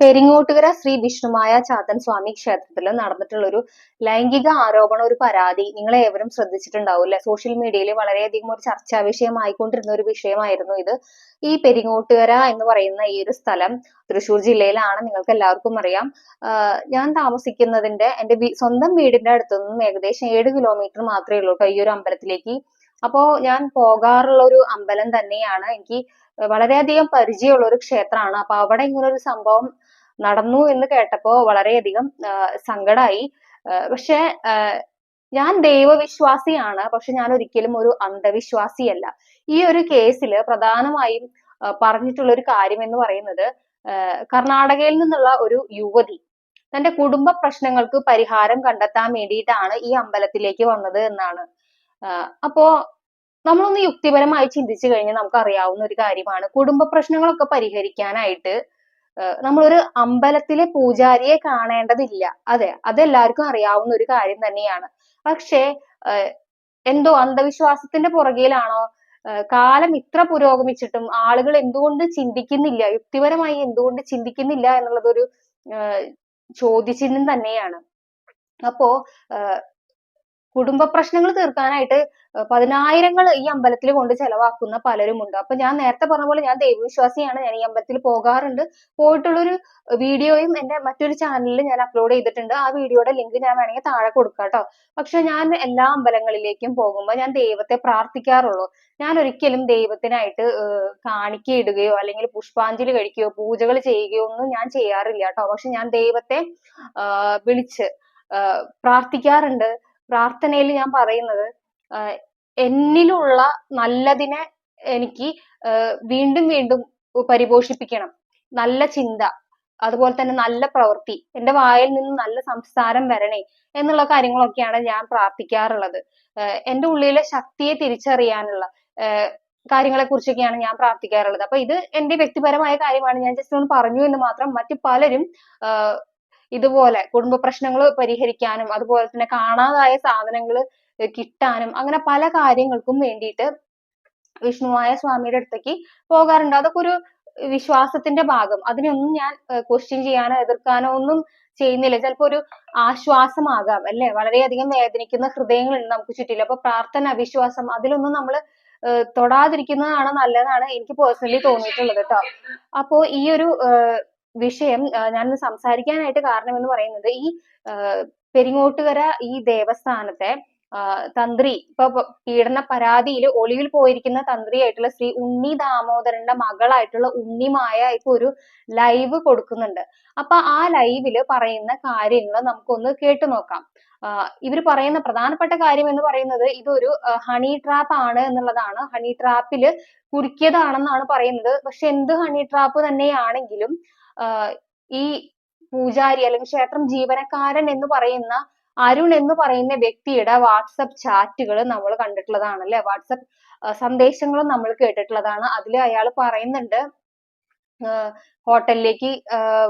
പെരിങ്ങോട്ടുകര ശ്രീ വിഷ്ണുമായ ചാത്തൻ സ്വാമി ക്ഷേത്രത്തിൽ നടന്നിട്ടുള്ള ഒരു ലൈംഗിക ആരോപണ ഒരു പരാതി നിങ്ങൾ ഏവരും ശ്രദ്ധിച്ചിട്ടുണ്ടാവും അല്ലെ? സോഷ്യൽ മീഡിയയിൽ വളരെയധികം ഒരു ചർച്ചാ വിഷയമായിക്കൊണ്ടിരുന്ന ഒരു വിഷയമായിരുന്നു ഇത്. ഈ പെരിങ്ങോട്ടുകര എന്ന് പറയുന്ന ഈ ഒരു സ്ഥലം തൃശ്ശൂർ ജില്ലയിലാണ്. നിങ്ങൾക്ക് എല്ലാവർക്കും അറിയാം ഞാൻ താമസിക്കുന്നതിന്റെ എന്റെ സ്വന്തം വീടിന്റെ അടുത്തു നിന്നും ഏകദേശം ഏഴ് കിലോമീറ്റർ മാത്രമേ ഉള്ളൂ കേട്ടോ ഈ ഒരു അമ്പലത്തിലേക്ക്. അപ്പോ ഞാൻ പോകാറുള്ള ഒരു അമ്പലം തന്നെയാണ്. എനിക്ക് വളരെയധികം പരിചയമുള്ള ഒരു ക്ഷേത്രമാണ്. അപ്പൊ അവിടെ ഇങ്ങനെ ഒരു സംഭവം നടന്നു എന്ന് കേട്ടപ്പോ വളരെയധികം സങ്കടമായി പക്ഷെ ഞാൻ ദൈവവിശ്വാസിയാണ്. പക്ഷെ ഞാൻ ഒരിക്കലും ഒരു അന്ധവിശ്വാസിയല്ല. ഈ ഒരു കേസിൽ പ്രധാനമായും പറഞ്ഞിട്ടുള്ള ഒരു കാര്യം എന്ന് പറയുന്നത് കർണാടകയിൽ നിന്നുള്ള ഒരു യുവതി തന്റെ കുടുംബ പ്രശ്നങ്ങൾക്ക് പരിഹാരം കണ്ടെത്താൻ വേണ്ടിയിട്ടാണ് ഈ അമ്പലത്തിലേക്ക് വന്നത് എന്നാണ്. അപ്പോ നമ്മളൊന്ന് യുക്തിപരമായി ചിന്തിച്ചു കഴിഞ്ഞാൽ നമുക്ക് അറിയാവുന്ന ഒരു കാര്യമാണ്. കുടുംബ പ്രശ്നങ്ങളൊക്കെ പരിഹരിക്കാനായിട്ട് നമ്മളൊരു അമ്പലത്തിലെ പൂജാരിയെ കാണേണ്ടതില്ല. അതെ അതെല്ലാവർക്കും അറിയാവുന്ന ഒരു കാര്യം തന്നെയാണ്. പക്ഷേ എന്തോ അന്ധവിശ്വാസത്തിന്റെ പുറകിലാണോ? കാലം ഇത്ര പുരോഗമിച്ചിട്ടും ആളുകൾ എന്തുകൊണ്ട് ചിന്തിക്കുന്നില്ല? യുക്തിപരമായി എന്തുകൊണ്ട് ചിന്തിക്കുന്നില്ല എന്നുള്ളതൊരു ചോദ്യചിഹ്നം തന്നെയാണ്. അപ്പോ കുടുംബ പ്രശ്നങ്ങൾ തീർക്കാനായിട്ട് പതിനായിരങ്ങൾ ഈ അമ്പലത്തിൽ കൊണ്ട് ചെലവാക്കുന്ന പലരുമുണ്ട് അപ്പൊ ഞാൻ നേരത്തെ പറഞ്ഞ പോലെ ഞാൻ ദൈവവിശ്വാസിയാണ്. ഞാൻ ഈ അമ്പലത്തിൽ പോകാറുണ്ട്. പോയിട്ടുള്ളൊരു വീഡിയോയും എന്റെ മറ്റൊരു ചാനലിൽ ഞാൻ അപ്ലോഡ് ചെയ്തിട്ടുണ്ട്. ആ വീഡിയോയുടെ ലിങ്ക് ഞാൻ വേണമെങ്കിൽ താഴെ കൊടുക്കാം കേട്ടോ. പക്ഷെ ഞാൻ എല്ലാ അമ്പലങ്ങളിലേക്കും പോകുമ്പോൾ ഞാൻ ദൈവത്തെ പ്രാർത്ഥിക്കാറുള്ളൂ. ഞാൻ ഒരിക്കലും ദൈവത്തിനായിട്ട് കാണിക്കയിടുകയോ അല്ലെങ്കിൽ പുഷ്പാഞ്ജലി കഴിക്കുകയോ പൂജകൾ ചെയ്യുകയോ ഒന്നും ഞാൻ ചെയ്യാറില്ല കേട്ടോ. പക്ഷെ ഞാൻ ദൈവത്തെ വിളിച്ച് പ്രാർത്ഥിക്കാറുണ്ട്. പ്രാർത്ഥനയിൽ ഞാൻ പറയുന്നത് എന്നിലുള്ള നല്ലതിനെ എനിക്ക് വീണ്ടും വീണ്ടും പരിപോഷിപ്പിക്കണം. നല്ല ചിന്ത അതുപോലെ തന്നെ നല്ല പ്രവൃത്തി എന്റെ വായിൽ നിന്ന് നല്ല സംസാരം വരണേ എന്നുള്ള കാര്യങ്ങളൊക്കെയാണ് ഞാൻ പ്രാർത്ഥിക്കാറുള്ളത്. എന്റെ ഉള്ളിലെ ശക്തിയെ തിരിച്ചറിയാനുള്ള കാര്യങ്ങളെ കുറിച്ചൊക്കെയാണ് ഞാൻ പ്രാർത്ഥിക്കാറുള്ളത്. അപ്പൊ ഇത് എന്റെ വ്യക്തിപരമായ കാര്യമാണ്. ഞാൻ ജസ്റ്റ് ഒന്ന് പറഞ്ഞു എന്ന് മാത്രം മറ്റു പലരും ഇതുപോലെ കുടുംബ പ്രശ്നങ്ങൾ പരിഹരിക്കാനും അതുപോലെ തന്നെ കാണാതായ സാധനങ്ങൾ കിട്ടാനും അങ്ങനെ പല കാര്യങ്ങൾക്കും വേണ്ടിയിട്ട് വിഷ്ണുവായ സ്വാമിയുടെ അടുത്തേക്ക് പോകാറുണ്ട്. അതൊക്കെ ഒരു വിശ്വാസത്തിന്റെ ഭാഗം. അതിനൊന്നും ഞാൻ ക്വസ്റ്റ്യൻ ചെയ്യാനോ എതിർക്കാനോ ഒന്നും ചെയ്യുന്നില്ല. ചിലപ്പോ ഒരു ആശ്വാസമാകാം അല്ലെ? വളരെയധികം വേദനിക്കുന്ന ഹൃദയങ്ങളുണ്ട് നമുക്ക് ചുറ്റിലും. അപ്പൊ പ്രാർത്ഥന വിശ്വാസം അതിലൊന്നും നമ്മൾ തൊടാതിരിക്കുന്നതാണ് നല്ലതാണ് എനിക്ക് പേഴ്സണലി തോന്നിയിട്ടുള്ളത് കേട്ടോ അപ്പോ ഈ ഒരു വിഷയം ഞാൻ സംസാരിക്കാനായിട്ട് കാരണം എന്ന് പറയുന്നത് ഈ പെരിങ്ങോട്ടുകര ഈ ദേവസ്ഥാനത്തെ തന്ത്രി ഇപ്പൊ പീഡന പരാതിയിൽ ഒളിവിൽ പോയിരിക്കുന്ന തന്ത്രിയായിട്ടുള്ള ശ്രീ ഉണ്ണി ദാമോദരന്റെ മകളായിട്ടുള്ള ഉണ്ണിമായ ഇപ്പൊ ഒരു ലൈവ് കൊടുക്കുന്നുണ്ട്. അപ്പൊ ആ ലൈവിൽ പറയുന്ന കാര്യങ്ങൾ നമുക്കൊന്ന് കേട്ടു നോക്കാം. ഇവർ പറയുന്ന പ്രധാനപ്പെട്ട കാര്യം എന്ന് പറയുന്നത് ഇതൊരു ഹണി ട്രാപ്പ് ആണ് എന്നുള്ളതാണ്. ഹണി ട്രാപ്പിൽ കുടുക്കിയതാണെന്നാണ് പറയുന്നത്. പക്ഷെ എന്ത് ഹണി ട്രാപ്പ് തന്നെയാണെങ്കിലും ഈ പൂജാരി അല്ലെങ്കിൽ ക്ഷേത്രം ജീവനക്കാരൻ എന്ന് പറയുന്ന അരുൺ എന്ന് പറയുന്ന വ്യക്തിയുടെ വാട്സപ്പ് ചാറ്റുകൾ നമ്മൾ കണ്ടിട്ടുള്ളതാണ് അല്ലെ വാട്സപ്പ് സന്ദേശങ്ങളും നമ്മൾ കേട്ടിട്ടുള്ളതാണ്. അതിൽ അയാൾ പറയുന്നുണ്ട് ഹോട്ടലിലേക്ക്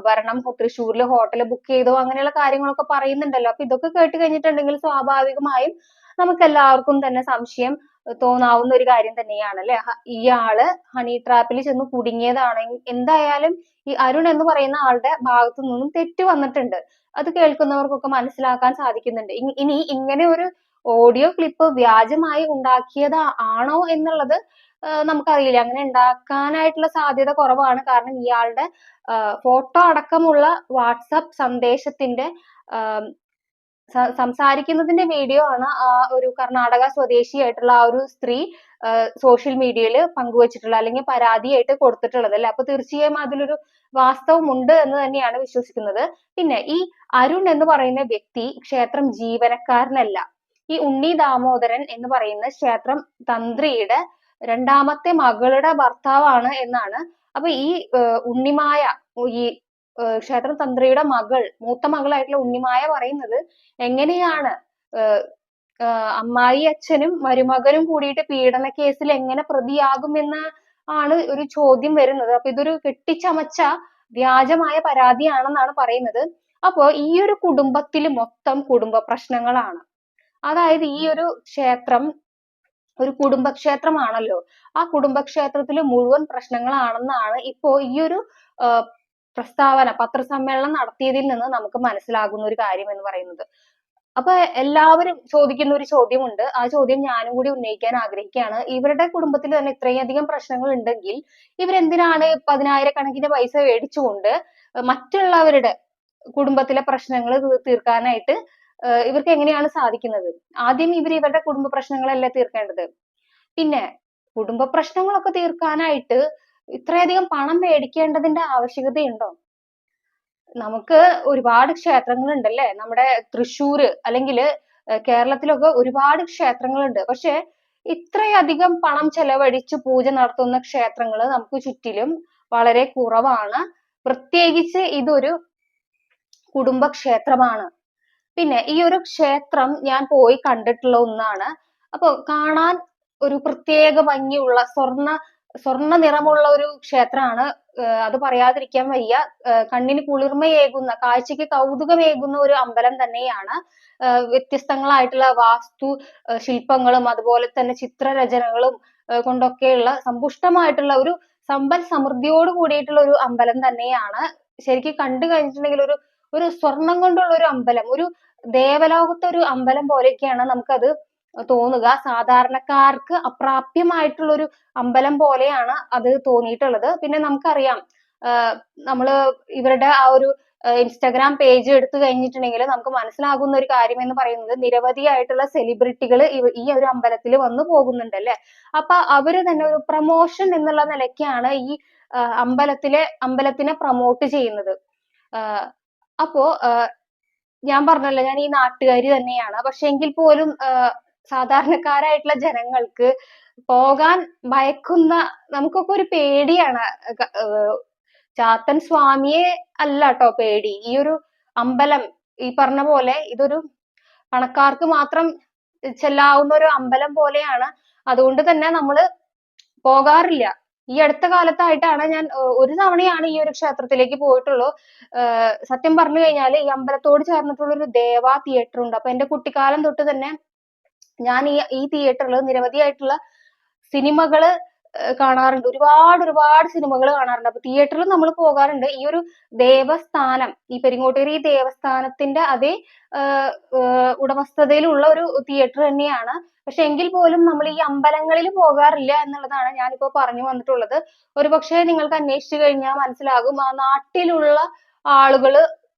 വരണം. തൃശ്ശൂരിൽ ഹോട്ടൽ ബുക്ക് ചെയ്തോ അങ്ങനെയുള്ള കാര്യങ്ങളൊക്കെ പറയുന്നുണ്ടല്ലോ. അപ്പൊ ഇതൊക്കെ കേട്ട് കഴിഞ്ഞിട്ടുണ്ടെങ്കിൽ സ്വാഭാവികമായും നമുക്ക് എല്ലാവർക്കും തന്നെ സംശയം തോന്നാവുന്ന ഒരു കാര്യം തന്നെയാണ് അല്ലെ? ഇയാൾ ഹണി ട്രാപ്പിൽ ചെന്ന് കുടുങ്ങിയതാണ്. എന്തായാലും ഈ അരുൺ എന്ന് പറയുന്ന ആളുടെ ഭാഗത്തു നിന്നും തെറ്റ് വന്നിട്ടുണ്ട്. അത് കേൾക്കുന്നവർക്കൊക്കെ മനസ്സിലാക്കാൻ സാധിക്കുന്നുണ്ട്. ഇനി ഇങ്ങനെ ഒരു ഓഡിയോ ക്ലിപ്പ് വ്യാജമായി ഉണ്ടാക്കിയത് ആണോ എന്നുള്ളത് നമുക്കറിയില്ല അങ്ങനെ ഉണ്ടാക്കാനായിട്ടുള്ള സാധ്യത കുറവാണ്. കാരണം ഇയാളുടെ ഫോട്ടോ അടക്കമുള്ള വാട്സപ്പ് സന്ദേശത്തിന്റെ സംസാരിക്കുന്നതിന്റെ വീഡിയോ ആണ് ആ ഒരു കർണാടക സ്വദേശിയായിട്ടുള്ള ആ ഒരു സ്ത്രീ സോഷ്യൽ മീഡിയയിൽ പങ്കുവച്ചിട്ടുള്ളത് അല്ലെങ്കിൽ പരാതിയായിട്ട് കൊടുത്തിട്ടുള്ളത് അല്ലെ? അപ്പൊ തീർച്ചയായും അതിലൊരു വാസ്തവമുണ്ട് എന്ന് തന്നെയാണ് വിശ്വസിക്കുന്നത്. പിന്നെ ഈ അരുൺ എന്ന് പറയുന്ന വ്യക്തി ക്ഷേത്രം ജീവനക്കാരനല്ല. ഈ ഉണ്ണി ദാമോദരൻ എന്ന് പറയുന്ന ക്ഷേത്രം തന്ത്രിയുടെ രണ്ടാമത്തെ മകളുടെ ഭർത്താവാണ് എന്നാണ്. അപ്പൊ ഈ ഉണ്ണിമായ ഈ ക്ഷേത്ര തന്ത്രിയുടെ മകൾ മൂത്ത മകളായിട്ടുള്ള ഉണ്ണിമായ പറയുന്നത് എങ്ങനെയാണ്? അമ്മായി അച്ഛനും മരുമകനും കൂടിയിട്ട് പീഡന കേസിൽ എങ്ങനെ പ്രതിയാകുമെന്ന് ആണ് ഒരു ചോദ്യം വരുന്നത്. അപ്പൊ ഇതൊരു കെട്ടിച്ചമച്ച വ്യാജമായ പരാതിയാണെന്നാണ് പറയുന്നത്. അപ്പോ ഈ ഒരു കുടുംബത്തിൽ മൊത്തം കുടുംബ പ്രശ്നങ്ങളാണ്. അതായത് ഈ ഒരു ക്ഷേത്രം ഒരു കുടുംബക്ഷേത്രമാണല്ലോ. ആ കുടുംബക്ഷേത്രത്തിലെ മുഴുവൻ പ്രശ്നങ്ങളാണെന്നാണ് ഇപ്പോ ഈ ഒരു പ്രസ്താവന പത്രസമ്മേളനം നടത്തിയതിൽ നിന്ന് നമുക്ക് മനസ്സിലാകുന്ന ഒരു കാര്യം എന്ന് പറയുന്നത്. അപ്പൊ എല്ലാവരും ചോദിക്കുന്ന ഒരു ചോദ്യമുണ്ട്. ആ ചോദ്യം ഞാനും കൂടി ഉന്നയിക്കാൻ ആഗ്രഹിക്കുകയാണ്. ഇവരുടെ കുടുംബത്തിൽ തന്നെ ഇത്രയും അധികം പ്രശ്നങ്ങൾ ഉണ്ടെങ്കിൽ ഇവരെന്തിനാണ് പതിനായിരക്കണക്കിന് പൈസ മേടിച്ചുകൊണ്ട് മറ്റുള്ളവരുടെ കുടുംബത്തിലെ പ്രശ്നങ്ങൾ തീർക്കാനായിട്ട് ഇവർക്ക് എങ്ങനെയാണ് സാധിക്കുന്നത്? ആദ്യം ഇവർ ഇവരുടെ കുടുംബ പ്രശ്നങ്ങളല്ലേ തീർക്കേണ്ടത്? പിന്നെ കുടുംബ പ്രശ്നങ്ങളൊക്കെ തീർക്കാനായിട്ട് ഇത്രയധികം പണം മേടിക്കേണ്ടതിന്റെ ആവശ്യകതയുണ്ടോ? നമുക്ക് ഒരുപാട് ക്ഷേത്രങ്ങൾ ഉണ്ടല്ലേ നമ്മുടെ തൃശ്ശൂർ അല്ലെങ്കിൽ കേരളത്തിലൊക്കെ ഒരുപാട് ക്ഷേത്രങ്ങളുണ്ട്. പക്ഷെ ഇത്രയധികം പണം ചെലവഴിച്ച് പൂജ നടത്തുന്ന ക്ഷേത്രങ്ങൾ നമുക്ക് ചുറ്റിലും വളരെ കുറവാണ്. പ്രത്യേകിച്ച് ഇതൊരു കുടുംബ ക്ഷേത്രമാണ് പിന്നെ ഈ ഒരു ക്ഷേത്രം ഞാൻ പോയി കണ്ടിട്ടുള്ള ഒന്നാണ്. അപ്പൊ കാണാൻ ഒരു പ്രത്യേക ഭംഗിയുള്ള സ്വർണ സ്വർണ നിറമുള്ള ഒരു ക്ഷേത്രമാണ്. അത് പറയാതിരിക്കാൻ വയ്യ. കണ്ണിന് കുളിർമയേകുന്ന കാഴ്ചയ്ക്ക് കൗതുകമേകുന്ന ഒരു അമ്പലം തന്നെയാണ്. വ്യത്യസ്തങ്ങളായിട്ടുള്ള വാസ്തു ശില്പങ്ങളും അതുപോലെ തന്നെ ചിത്രരചനകളും കൊണ്ടൊക്കെയുള്ള സമ്പുഷ്ടമായിട്ടുള്ള ഒരു സമ്പൽ സമൃദ്ധിയോട് കൂടിയിട്ടുള്ള ഒരു അമ്പലം തന്നെയാണ്. ശരിക്കും കണ്ടു കഴിഞ്ഞിട്ടുണ്ടെങ്കിൽ ഒരു ഒരു സ്വർണം കൊണ്ടുള്ള ഒരു അമ്പലം ഒരു ദേവലോകത്തെ ഒരു അമ്പലം പോലെയൊക്കെയാണ് നമുക്കത് തോന്നുക. സാധാരണക്കാർക്ക് അപ്രാപ്യമായിട്ടുള്ള ഒരു അമ്പലം പോലെയാണ് അത് തോന്നിയിട്ടുള്ളത്. പിന്നെ നമുക്കറിയാം നമ്മൾ ഇവരുടെ ആ ഒരു ഇൻസ്റ്റാഗ്രാം പേജ് എടുത്തു കഴിഞ്ഞിട്ടുണ്ടെങ്കിൽ നമുക്ക് മനസ്സിലാകുന്ന ഒരു കാര്യം എന്ന് പറയുന്നത് നിരവധിയായിട്ടുള്ള സെലിബ്രിറ്റികൾ ഈ ഒരു അമ്പലത്തിൽ വന്നു പോകുന്നുണ്ട് അല്ലെ അപ്പൊ അവർ തന്നെ ഒരു പ്രൊമോഷൻ എന്നുള്ള നിലയ്ക്കാണ് ഈ അമ്പലത്തിലെ അമ്പലത്തിനെ പ്രൊമോട്ട് ചെയ്യുന്നത്. അപ്പോ ഞാൻ പറഞ്ഞല്ലോ ഞാൻ ഈ നാട്ടുകാരി തന്നെയാണ്. പക്ഷെ എങ്കിൽ പോലും സാധാരണക്കാരായിട്ടുള്ള ജനങ്ങൾക്ക് പോകാൻ ഭയക്കുന്ന നമുക്കൊക്കെ ഒരു പേടിയാണ്. ചാത്തൻ സ്വാമിയെ അല്ല കേട്ടോ പേടി. ഈ ഒരു അമ്പലം ഈ പറഞ്ഞ പോലെ ഇതൊരു പണക്കാർക്ക് മാത്രം ചെല്ലാവുന്ന ഒരു അമ്പലം പോലെയാണ്. അതുകൊണ്ട് തന്നെ നമ്മൾ പോകാറില്ല. ഈ അടുത്ത കാലത്തായിട്ടാണ് ഞാൻ ഒരു തവണയാണ് ഈ ഒരു ക്ഷേത്രത്തിലേക്ക് പോയിട്ടുള്ളൂ. സത്യം പറഞ്ഞു കഴിഞ്ഞാൽ ഈ അമ്പലത്തോട് ചേർന്നിട്ടുള്ള ഒരു ദേവ തിയേറ്റർ ഉണ്ട്. അപ്പൊ എന്റെ കുട്ടിക്കാലം തൊട്ട് തന്നെ ഞാൻ ഈ ഈ തിയേറ്ററിൽ നിരവധിയായിട്ടുള്ള സിനിമകൾ കാണാറുണ്ട്. ഒരുപാട് ഒരുപാട് സിനിമകൾ കാണാറുണ്ട്. അപ്പൊ തിയേറ്ററിൽ നമ്മൾ പോകാറുണ്ട്. ഈ ഒരു ദേവസ്ഥാനം ഈ പെരിങ്ങോട്ടൂർ ഈ ദേവസ്ഥാനത്തിന്റെ അതേ ഉടമസ്ഥതയിലുള്ള ഒരു തിയേറ്റർ തന്നെയാണ്. പക്ഷെ എങ്കിൽ പോലും നമ്മൾ ഈ അമ്പലങ്ങളിൽ പോകാറില്ല എന്നുള്ളതാണ് ഞാനിപ്പോ പറഞ്ഞു വന്നിട്ടുള്ളത്. ഒരുപക്ഷെ നിങ്ങൾക്ക് അന്വേഷിച്ചു കഴിഞ്ഞാൽ മനസ്സിലാകും ആ നാട്ടിലുള്ള ആളുകൾ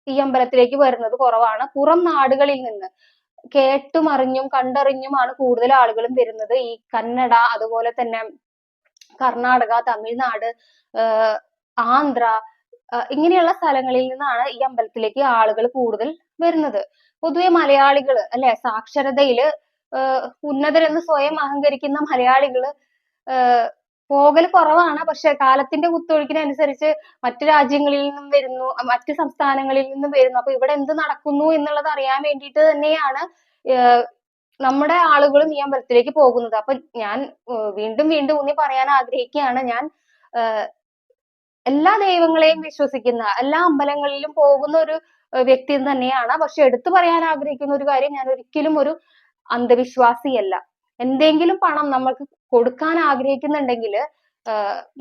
ഈ അമ്പലത്തിലേക്ക് വരുന്നത് കുറവാണ്. പുറം നാടുകളിൽ നിന്ന് കേട്ടുമറിഞ്ഞും കണ്ടറിഞ്ഞുമാണ് കൂടുതൽ ആളുകളും വരുന്നത്. ഈ കന്നഡ അതുപോലെ തന്നെ കർണാടക തമിഴ്നാട് ആന്ധ്ര ഇങ്ങനെയുള്ള സ്ഥലങ്ങളിൽ നിന്നാണ് ഈ അമ്പലത്തിലേക്ക് ആളുകൾ കൂടുതൽ വരുന്നത്. പൊതുവെ മലയാളികൾ അല്ലെ സാക്ഷരതയിൽ ഉന്നതരെന്ന് സ്വയം അഹങ്കരിക്കുന്ന മലയാളികൾ പോകൽ കുറവാണ്. പക്ഷെ കാലത്തിന്റെ കുത്തൊഴുക്കിനനുസരിച്ച് മറ്റു രാജ്യങ്ങളിൽ നിന്നും വരുന്നു മറ്റു സംസ്ഥാനങ്ങളിൽ നിന്നും വരുന്നു. അപ്പൊ ഇവിടെ എന്ത് നടക്കുന്നു എന്നുള്ളത് അറിയാൻ വേണ്ടിയിട്ട് തന്നെയാണ് നമ്മുടെ ആളുകളും ഈ അമ്പലത്തിലേക്ക് പോകുന്നത്. അപ്പൊ ഞാൻ വീണ്ടും വീണ്ടും ഊന്നി പറയാൻ ആഗ്രഹിക്കുകയാണ്. ഞാൻ എല്ലാ ദൈവങ്ങളെയും വിശ്വസിക്കുന്ന എല്ലാ അമ്പലങ്ങളിലും പോകുന്ന ഒരു വ്യക്തി തന്നെയാണ്. പക്ഷെ എടുത്തു പറയാൻ ആഗ്രഹിക്കുന്ന ഒരു കാര്യം ഞാൻ ഒരിക്കലും ഒരു അന്ധവിശ്വാസിയല്ല. എന്തെങ്കിലും പണം നമ്മൾക്ക് കൊടുക്കാൻ ആഗ്രഹിക്കുന്നുണ്ടെങ്കിൽ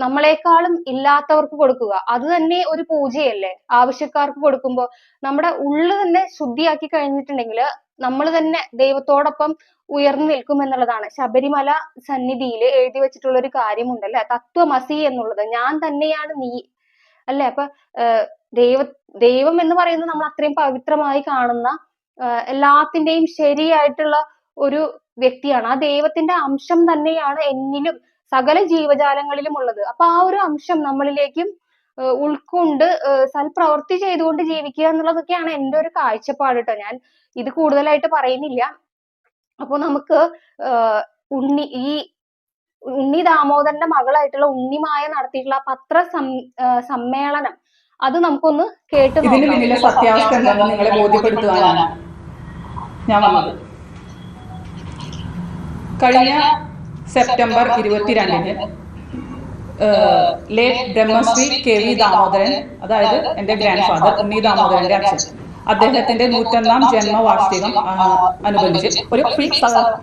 നമ്മളെക്കാളും ഇല്ലാത്തവർക്ക് കൊടുക്കുക. അത് തന്നെ ഒരു പൂജയല്ലേ? ആവശ്യക്കാർക്ക് കൊടുക്കുമ്പോൾ നമ്മുടെ ഉള്ളു തന്നെ ശുദ്ധിയാക്കി കഴിഞ്ഞിട്ടുണ്ടെങ്കിൽ നമ്മൾ തന്നെ ദൈവത്തോടൊപ്പം ഉയർന്നു നിൽക്കും എന്നുള്ളതാണ്. ശബരിമല സന്നിധിയിൽ എഴുതി വെച്ചിട്ടുള്ള ഒരു കാര്യമുണ്ടല്ലേ? തത്വമസി എന്നുള്ളത്. ഞാൻ തന്നെയാണ് നീ അല്ലെ? അപ്പൊ ദൈവ ദൈവം എന്ന് പറയുന്നത് നമ്മൾ അത്രയും പവിത്രമായി കാണുന്ന എല്ലാത്തിന്റെയും ശരിയായിട്ടുള്ള ഒരു വ്യക്തിയാണ്. ആ ദൈവത്തിന്റെ അംശം തന്നെയാണ് എന്നിലും സകല ജീവജാലങ്ങളിലും ഉള്ളത്. അപ്പൊ ആ ഒരു അംശം നമ്മളിലേക്കും ഉൾക്കൊണ്ട് സൽപ്രവൃത്തി ചെയ്തുകൊണ്ട് ജീവിക്കുക എന്നുള്ളതൊക്കെയാണ് എന്റെ ഒരു കാഴ്ചപ്പാട് കേട്ടോ. ഞാൻ ഇത് കൂടുതലായിട്ട് പറയുന്നില്ല. അപ്പൊ നമുക്ക് ഉണ്ണി ഈ ഉണ്ണി ദാമോദരന്റെ മകളായിട്ടുള്ള ഉണ്ണിമായ നടത്തിയിട്ടുള്ള പത്ര സമ്മേളനം അത് നമുക്കൊന്ന് കേട്ട് സത്യാവസ്ഥ നിങ്ങളെ ബോധ്യപ്പെടുത്തുവാനാണ് ഞാൻ വന്നത്. കഴിഞ്ഞ സെപ്റ്റംബർ ഇരുപത്തിരണ്ടിന് late Brahmashri K V Damodaran അതായത് എന്റെ ഗ്രാൻഡ് ഫാദർ ഉണ്ണി ദാമോദരന്റെ അച്ഛൻ. അദ്ദേഹത്തിന്റെ നൂറ്റൊന്നാം ജന്മവാർഷികം അനുബന്ധിച്ച് ഒരു ഫ്രീ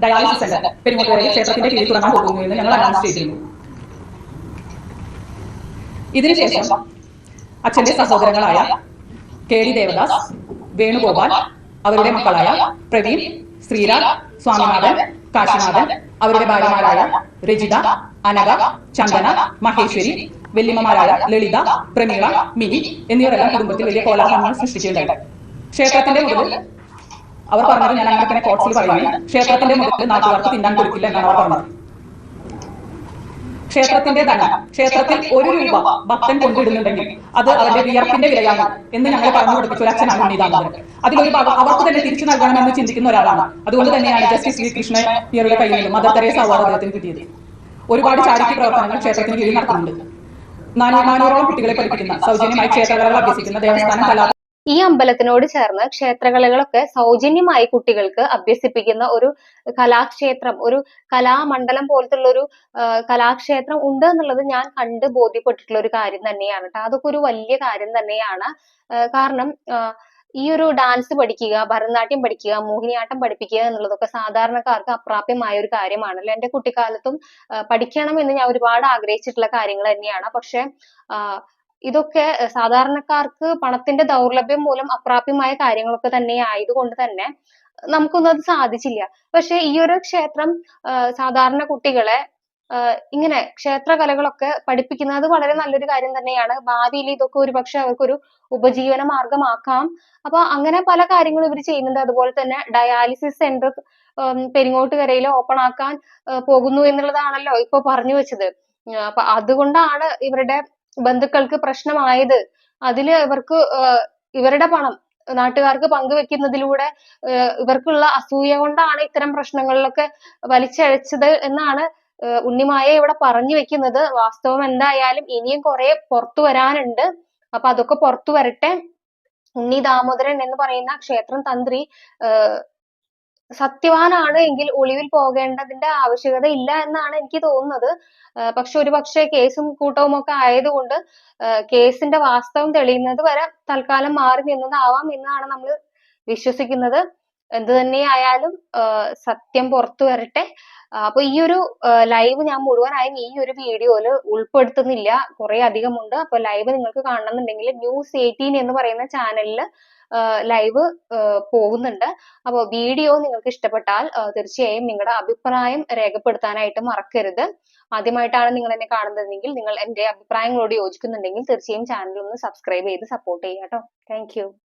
ഡയാലിസിസ് സെന്റർ പെരുമുട്ടുകരയിൽ ക്ഷേത്രത്തിന്റെ കീഴിൽ തുടങ്ങാൻ പോകുന്നു എന്ന് ഞങ്ങൾ അനൗൺസ് ചെയ്തിരുന്നു. ഇതിനുശേഷം അച്ഛന്റെ സഹോദരങ്ങളായ കെ ഡി ദേവദാസ് വേണുഗോപാൽ അവരുടെ മക്കളായ പ്രവീൺ ശ്രീരാജ് സ്വാമിനാഥൻ കാശിനാഥൻ അവരുടെ ഭാര്യമാരായ രജിത അനഘ ചന്ദന മഹേശ്വരി വെല്ലിമ്മമാരായ ലളിത പ്രമീള മിനി എന്നിവരെല്ലാം കുടുംബത്തിൽ വലിയ കോലാഹലങ്ങൾ സൃഷ്ടിക്കുകയുണ്ടായി ക്ഷേത്രത്തിന്റെ മുകളിൽ അവർ പറഞ്ഞത് ഞാൻ അങ്ങനെ തന്നെ കോട്സിൽ പറയുകയാണ് ക്ഷേത്രത്തിന്റെ മുകളിൽ നാട്ടുകാർക്ക് തിന്നാൻ കൊടുക്കില്ല എന്നാണ് അവർ പറഞ്ഞത്. ക്ഷേത്രത്തിന്റെ ധനം ക്ഷേത്രത്തിൽ ഒരു രൂപ ഭക്തൻ കൊണ്ടിടുന്നുണ്ടെങ്കിൽ അത് അവരുടെ വിയർപ്പിന്റെ വിലയാണ് എന്ന് ഞങ്ങൾ പറഞ്ഞു കൊടുപ്പിച്ച ഒരു അച്ഛനാണ് ഉണ്ണിതാമോദരൻ അതിലൊരു ഭാഗം അവർക്ക് തന്നെ തിരിച്ചു നൽകണമെന്ന് ചിന്തിക്കുന്ന ഒരാളാണ്. അതുകൊണ്ട് തന്നെയാണ് ജസ്റ്റിസ് ശ്രീകൃഷ്ണയുടെ കയ്യിൽ നിന്നും മദർ തെരേസ അവാർഡ് അദ്ദേഹത്തിന് കിട്ടിയത്. ഒരുപാട് ചാരിറ്റി പ്രവർത്തനങ്ങൾ ക്ഷേത്രത്തിന് കീഴിൽ നടത്തുന്നുണ്ട് നാനൂ- നാനൂറോളം കുട്ടികളെ പഠിപ്പിക്കുന്ന സൗജന്യമായി ക്ഷേത്രകലകൾ അഭ്യസിക്കുന്ന ദേവസ്ഥാന കലാ ഈ അമ്പലത്തിനോട് ചേർന്ന് ക്ഷേത്രകലകളൊക്കെ സൗജന്യമായി കുട്ടികൾക്ക് അഭ്യസിപ്പിക്കുന്ന ഒരു കലാക്ഷേത്രം ഒരു കലാമണ്ഡലം പോലത്തുള്ള ഒരു കലാക്ഷേത്രം ഉണ്ട് എന്നുള്ളത് ഞാൻ കണ്ട് ബോധ്യപ്പെട്ടിട്ടുള്ള ഒരു കാര്യം തന്നെയാണ് കേട്ടോ. അതൊക്കെ ഒരു വലിയ കാര്യം തന്നെയാണ്. കാരണം ഈ ഒരു ഡാൻസ് പഠിക്കുക ഭരതനാട്യം പഠിക്കുക മോഹിനിയാട്ടം പഠിപ്പിക്കുക എന്നുള്ളതൊക്കെ സാധാരണക്കാർക്ക് അപ്രാപ്യമായ ഒരു കാര്യമാണല്ലോ. എന്റെ കുട്ടിക്കാലത്തും പഠിക്കണം എന്ന് ഞാൻ ഒരുപാട് ആഗ്രഹിച്ചിട്ടുള്ള കാര്യങ്ങൾ തന്നെയാണ്. പക്ഷെ ഇതൊക്കെ സാധാരണക്കാർക്ക് പണത്തിന്റെ ദൗർലഭ്യം മൂലം അപ്രാപ്യമായ കാര്യങ്ങളൊക്കെ തന്നെ ആയതുകൊണ്ട് തന്നെ നമുക്കൊന്നും അത് സാധിച്ചില്ല. പക്ഷെ ഈ ഒരു ക്ഷേത്രം സാധാരണ കുട്ടികളെ ഇങ്ങനെ ക്ഷേത്ര കലകളൊക്കെ പഠിപ്പിക്കുന്നത് വളരെ നല്ലൊരു കാര്യം തന്നെയാണ്. ഭാവിയിൽ ഇതൊക്കെ ഒരുപക്ഷെ അവർക്കൊരു ഉപജീവന മാർഗമാക്കാം അപ്പൊ അങ്ങനെ പല കാര്യങ്ങളും ഇവർ ചെയ്യുന്നുണ്ട്. അതുപോലെ തന്നെ ഡയാലിസിസ് സെന്റർ പെരിങ്ങോട്ടുകരയിൽ ഓപ്പൺ ആക്കാൻ പോകുന്നു എന്നുള്ളതാണല്ലോ ഇപ്പൊ പറഞ്ഞു വെച്ചത്. അപ്പൊ അതുകൊണ്ടാണ് ഇവരുടെ ബന്ധുക്കൾക്ക് പ്രശ്നമായത്. അതിൽ ഇവർക്ക് ഇവരുടെ പണം നാട്ടുകാർക്ക് പങ്കുവെക്കുന്നതിലൂടെ ഇവർക്കുള്ള അസൂയ കൊണ്ടാണ് ഇത്തരം പ്രശ്നങ്ങളിലൊക്കെ വലിച്ചഴച്ചത് എന്നാണ് ഉണ്ണിമായ ഇവിടെ പറഞ്ഞു വെക്കുന്നത് വാസ്തവം എന്തായാലും ഇനിയും കുറെ പുറത്തു വരാനുണ്ട്. അപ്പൊ അതൊക്കെ പുറത്തു വരട്ടെ. ഉണ്ണി ദാമോദരൻ എന്ന് പറയുന്ന ക്ഷേത്രം തന്ത്രി സത്യവാനാണ് എങ്കിൽ ഒളിവിൽ പോകേണ്ടതിന്റെ ആവശ്യകത ഇല്ല എന്നാണ് എനിക്ക് തോന്നുന്നത്. പക്ഷെ ഒരു പക്ഷേ കേസും കൂട്ടവും ഒക്കെ ആയതുകൊണ്ട് കേസിന്റെ വാസ്തവം തെളിയുന്നത് വരെ തൽക്കാലം മാറി നിന്നതാവാം എന്നാണ് നമ്മൾ വിശ്വസിക്കുന്നത്. എന്ത് തന്നെയായാലും ആയാലും സത്യം പുറത്തു വരട്ടെ. അപ്പൊ ഈ ഒരു ലൈവ് ഞാൻ മുഴുവനായും ഈ ഒരു വീഡിയോയിൽ ഉൾപ്പെടുത്തുന്നില്ല. കുറെ അധികമുണ്ട്. അപ്പൊ ലൈവ് നിങ്ങൾക്ക് കാണണമെന്നുണ്ടെങ്കിൽ ന്യൂസ് എയ്റ്റീൻ എന്ന് പറയുന്ന ചാനലിൽ ലൈവ് പോകുന്നുണ്ട്. അപ്പോൾ വീഡിയോ നിങ്ങൾക്ക് ഇഷ്ടപ്പെട്ടാൽ തീർച്ചയായും നിങ്ങളുടെ അഭിപ്രായം രേഖപ്പെടുത്താനായിട്ട് മറക്കരുത്. ആദ്യമായിട്ടാണ് നിങ്ങൾ എന്നെ കാണുന്നതെങ്കിൽ നിങ്ങൾ എന്റെ അഭിപ്രായങ്ങളോട് യോജിക്കുന്നുണ്ടെങ്കിൽ തീർച്ചയായും ചാനൽ ഒന്ന് സബ്സ്ക്രൈബ് ചെയ്ത് സപ്പോർട്ട് ചെയ്യാം കേട്ടോ താങ്ക്